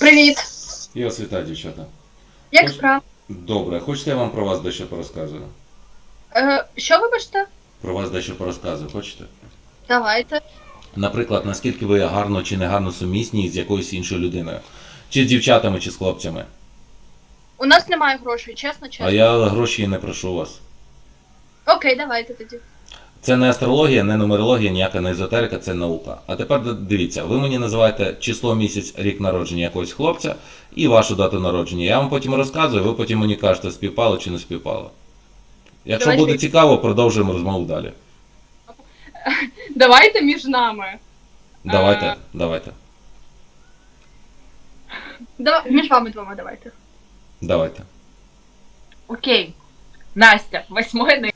Привіт. Я вас вітаю, дівчата. Як Хоч- справа? Добре, хочете я вам про вас дещо порозказую? Е, що вибачте? Про вас дещо порозказую, хочете? Давайте. Наприклад, наскільки ви гарно чи не гарно сумісні з якоюсь іншою людиною? Чи з дівчатами, чи з хлопцями? У нас немає грошей, чесно, чесно. А я гроші і не прошу вас. Окей, давайте тоді. Це не астрологія, не нумерологія, ніяка не езотерика, це наука. А тепер дивіться, ви мені називаєте число місяць, рік народження якогось хлопця і вашу дату народження. Я вам потім розказую, ви потім мені кажете, співпало чи не співпало. Якщо Давайте. буде цікаво, продовжуємо розмову далі. Давайте між нами. Давайте, Е. давайте, Давай, між вами двома давайте. давайте. Окей. Настя, восьмое ноября.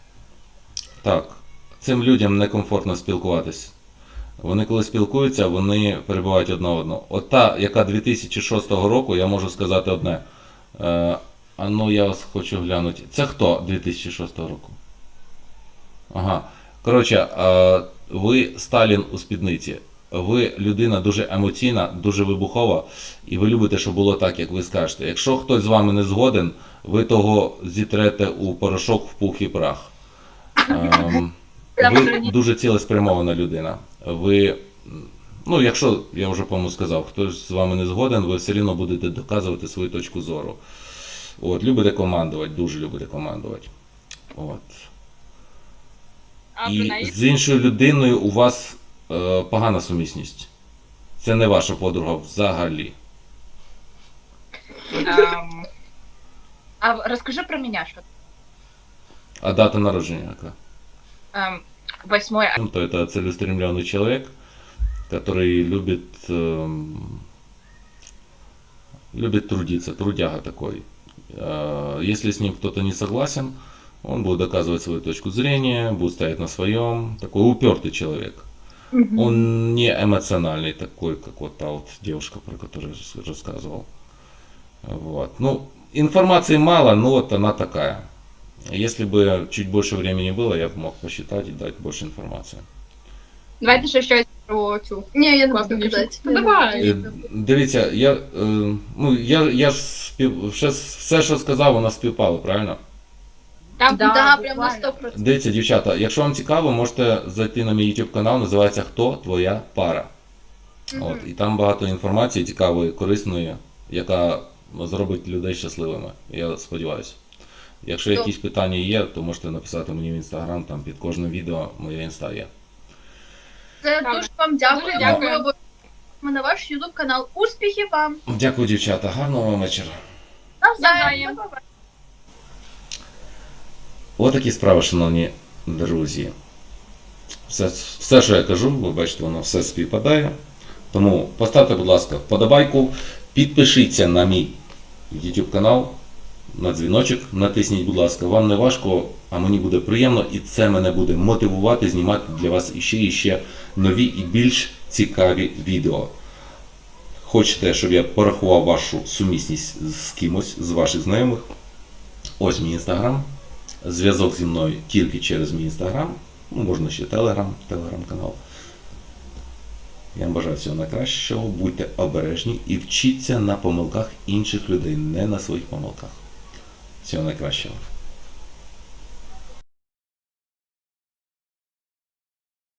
Так, цим людям некомфортно спілкуватись. Вони коли спілкуються, вони перебувають одна одного. От та, яка 2006 року, я можу сказати одне. Е, а ну я вас хочу глянути. Це хто 2006 року? Ага. Коротше, е, ви Сталін у спідниці. Ви людина дуже емоційна, дуже вибухова, і ви любите, щоб було так, як ви скажете. Якщо хтось з вами не згоден, ви того зітрете у порошок в пух і прах. Ем, ви дуже цілеспрямована людина. Ви, ну, якщо я вже по-моєму сказав, хтось з вами не згоден, ви все рівно будете доказувати свою точку зору. От, любите командувати, дуже любите командувати. От. І з іншою людиною у вас е, погана сумісність. Це не ваша подруга взагалі. А расскажи про меня что А дата народження яка? Восьмое. Ну, то это целеустремленный человек, который любит, эм, любит трудиться, трудяга такой. Э, Если с ним кто-то не согласен, он будет доказывать свою точку зрения, будет стоять на своем. Такой упертый человек. Он не эмоциональный такой, как вот та вот девушка, про которую я рас- рассказывал. Вот. Ну, информации мало, но вот она такая. Если бы чуть больше времени было, я бы мог посчитать и дать больше информации. Давайте ще щось про цю. Ні, я не Класно, буду казати. дівчинка. Ну, давай. Е, Дивіться, я, е, ну, я, я ж спів, все, все, що сказав, воно співпало, правильно? Там Да, да, прямо на буквально. 100%. Дивіться, дівчата, якщо вам цікаво, можете зайти на мій YouTube канал, називається Хто твоя пара. От, і там багато інформації цікавої, корисної, яка зробить людей щасливими. Я сподіваюся. Якщо Добре. якісь питання є, то можете написати мені в інстаграм, там під кожним відео моя інста є. Це дуже вам дякую. Дякую. На ваш YouTube канал. Успіхів вам! Дякую, дівчата. Гарного вам вечора. Навзаєм! Навзаєм. Отакі справи, шановні друзі. Все, все, що я кажу, ви бачите, воно все співпадає. Тому поставте, будь ласка, вподобайку, підпишіться на мій YouTube канал, на дзвіночок, натисніть, будь ласка, вам не важко, а мені буде приємно, і це мене буде мотивувати знімати для вас іще і ще нові і більш цікаві відео. Хочете, щоб я порахував вашу сумісність з кимось, з ваших знайомих? Ось мій інстаграм. Зв'язок зі мною тільки через мій інстаграм. Ну, можна ще телеграм, телеграм-канал. Я вам бажаю всього найкращого, будьте обережні і вчіться на помилках інших людей, не на своїх помилках. Всього найкращого.